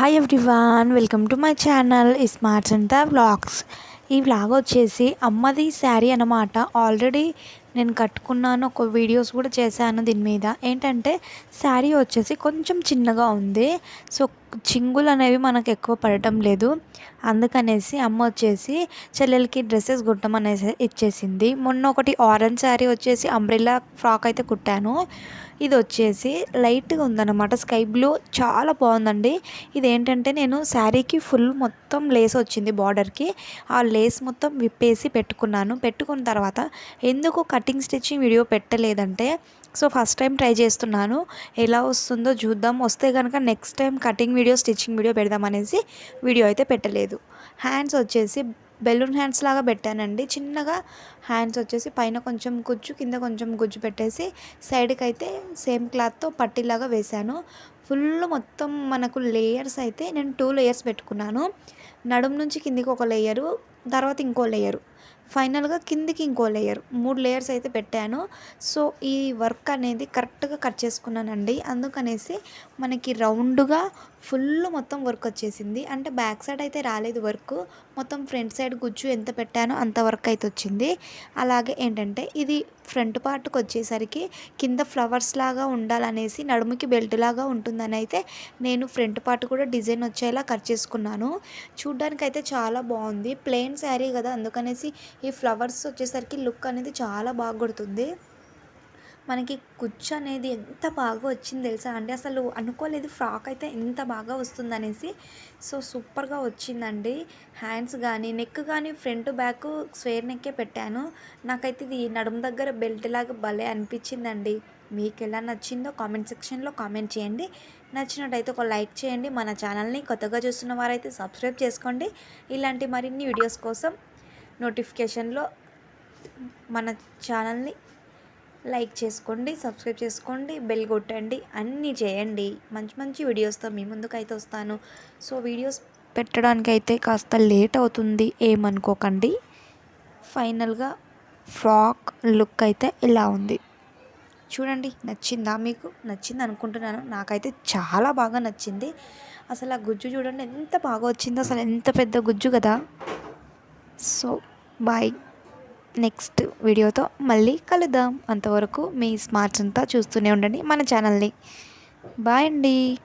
Hi everyone welcome to my channel smarts and the vlogs ఈ vlog వచ్చేసి అమ్మది శారీ అనమాట ఆల్రెడీ నేను కట్టుకున్నాను ఒక వీడియోస్ కూడా చేశాను దీని మీద. ఏంటంటే శారీ వచ్చేసి కొంచెం చిన్నగా ఉంది. సో చింగులు అనేవి మనకు ఎక్కువ పడటం లేదు. అందుకనేసి అమ్మ వచ్చేసి చెల్లెలకి డ్రెస్సెస్ కుట్టమనేసి ఇచ్చేసింది. మొన్న ఒకటి ఆరెంజ్ శారీ వచ్చేసి అంబ్రిల్లా ఫ్రాక్ అయితే కుట్టాను. ఇది వచ్చేసి లైట్గా ఉందన్నమాట. స్కై బ్లూ చాలా బాగుందండి. ఇది ఏంటంటే నేను శారీకి ఫుల్ మొత్తం లేస్ వచ్చింది బార్డర్కి. ఆ లేస్ మొత్తం విప్పేసి పెట్టుకున్నాను. పెట్టుకున్న తర్వాత ఎందుకు కటింగ్ స్టిచ్చింగ్ వీడియో పెట్టలేదంటే సో ఫస్ట్ టైం ట్రై చేస్తున్నాను. ఎలా వస్తుందో చూద్దాం. వస్తే కనుక next time cutting video stitching video పెడదాం అనేసి వీడియో అయితే పెట్టలేదు. హ్యాండ్స్ వచ్చేసి బెలూన్ హ్యాండ్స్ లాగా పెట్టానండి. చిన్నగా హ్యాండ్స్ వచ్చేసి పైన కొంచెం గుజ్జు కింద కొంచెం గుజ్జు పెట్టేసి సైడ్కి అయితే సేమ్ క్లాత్తో పట్టీలాగా వేశాను. ఫుల్ మొత్తం మనకు లేయర్స్ అయితే నేను టూ లేయర్స్ పెట్టుకున్నాను. నడుము నుంచి కిందికి ఒక లేయరు తర్వాత ఇంకో లేయరు ఫైనల్గా కిందికి ఇంకో లేయర్ మూడు లేయర్స్ అయితే పెట్టాను. సో ఈ వర్క్ అనేది కరెక్ట్గా కట్ చేసుకున్నానండి. అందుకనేసి మనకి రౌండ్గా ఫుల్ మొత్తం వర్క్ వచ్చేసింది. అంటే బ్యాక్ సైడ్ అయితే రాలేదు వర్క్ మొత్తం ఫ్రంట్ సైడ్ గుజ్జు ఎంత పెట్టానో అంత వర్క్ అయితే వచ్చింది. అలాగే ఏంటంటే ఇది ఫ్రంట్ పార్ట్కి వచ్చేసరికి కింద ఫ్లవర్స్ లాగా ఉండాలనేసి నడుముకి బెల్ట్ లాగా ఉంటుందని అయితే నేను ఫ్రంట్ పార్ట్ కూడా డిజైన్ వచ్చేలా కట్ చేసుకున్నాను. చూడ్డానికి అయితే చాలా బాగుంది. ప్లెయిన్ శారీ కదా అందుకనేసి ఈ ఫ్లవర్స్ వచ్చేసరికి లుక్ అనేది చాలా బాగా కొడుతుంది. మనకి కుచ్చు అనేది ఎంత బాగా వచ్చింది తెలుసా అండి? అసలు అనుకోలేదు ఫ్రాక్ అయితే ఎంత బాగా వస్తుందనేసి. సో సూపర్గా వచ్చిందండి. హ్యాండ్స్ కానీ నెక్ కానీ ఫ్రంట్ బ్యాక్ స్వేర్ నెక్కే పెట్టాను. నాకైతే ఇది నడుము దగ్గర బెల్ట్ లాగా భలే అనిపించిందండి. మీకు ఎలా నచ్చిందో కామెంట్ సెక్షన్లో కామెంట్ చేయండి. నచ్చినట్టయితే ఒక లైక్ చేయండి. మన ఛానల్ని కొత్తగా చూస్తున్న వారైతే సబ్స్క్రైబ్ చేసుకోండి. ఇలాంటి మరిన్ని వీడియోస్ కోసం నోటిఫికేషన్లో మన ఛానల్ని లైక్ చేసుకోండి సబ్స్క్రైబ్ చేసుకోండి బెల్ కొట్టండి అన్నీ చేయండి. మంచి మంచి వీడియోస్తో మీ ముందుకైతే వస్తాను. సో వీడియోస్ పెట్టడానికి అయితే కాస్త లేట్ అవుతుంది. ఏమనుకోకండి. ఫైనల్గా ఫ్రాక్ లుక్ అయితే ఇలా ఉంది. చూడండి నచ్చిందా మీకు? నచ్చింది అనుకుంటున్నాను. నాకైతే చాలా బాగా నచ్చింది. అసలు ఆ గుజ్జు చూడండి ఎంత బాగా వచ్చిందో. అసలు ఎంత పెద్ద గుజ్జు కదా. సో బాయ్ నెక్స్ట్ వీడియోతో మళ్ళీ కలుద్దాం. అంతవరకు మీ స్మార్ట్స్ అంతా చూస్తూనే ఉండండి మన ఛానల్ని. బాయ్ అండి.